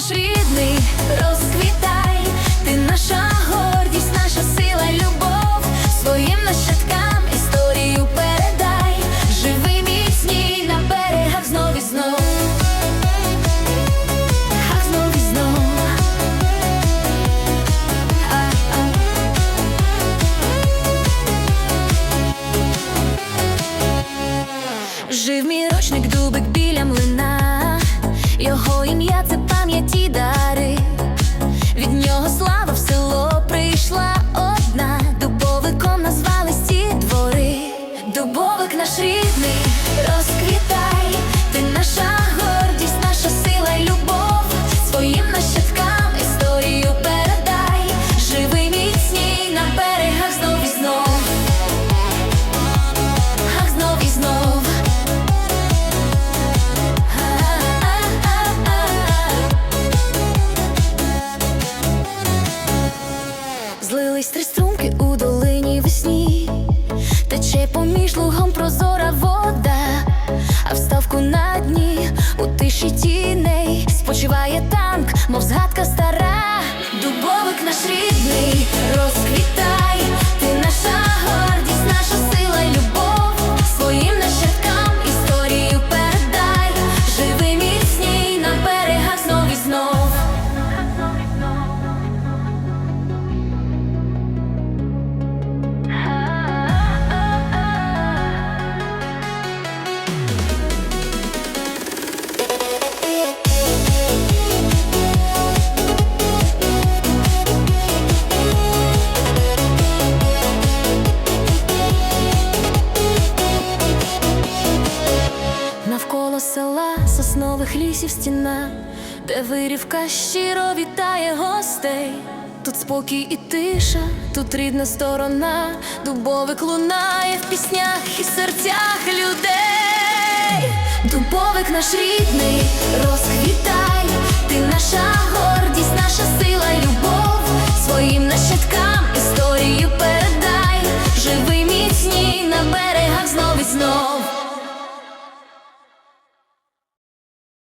наш рідний, розквітай, ти наша гордість, наша сила, любов своїм нащадкам історію передай, живи міцні на берегах знов і знов, а знов і знов. А -а. Жив мірочник, дубик. Прозора вода, а вставку на дні у тиші тіней спочиває танк, мов згадка стара. Дубовик наш рідний, лісів стіна, де вирівка щиро вітає гостей. Тут спокій і тиша, тут рідна сторона, дубовик лунає в піснях і серцях людей. Дубовик наш рідний, розквітай, ти наша гордість, наша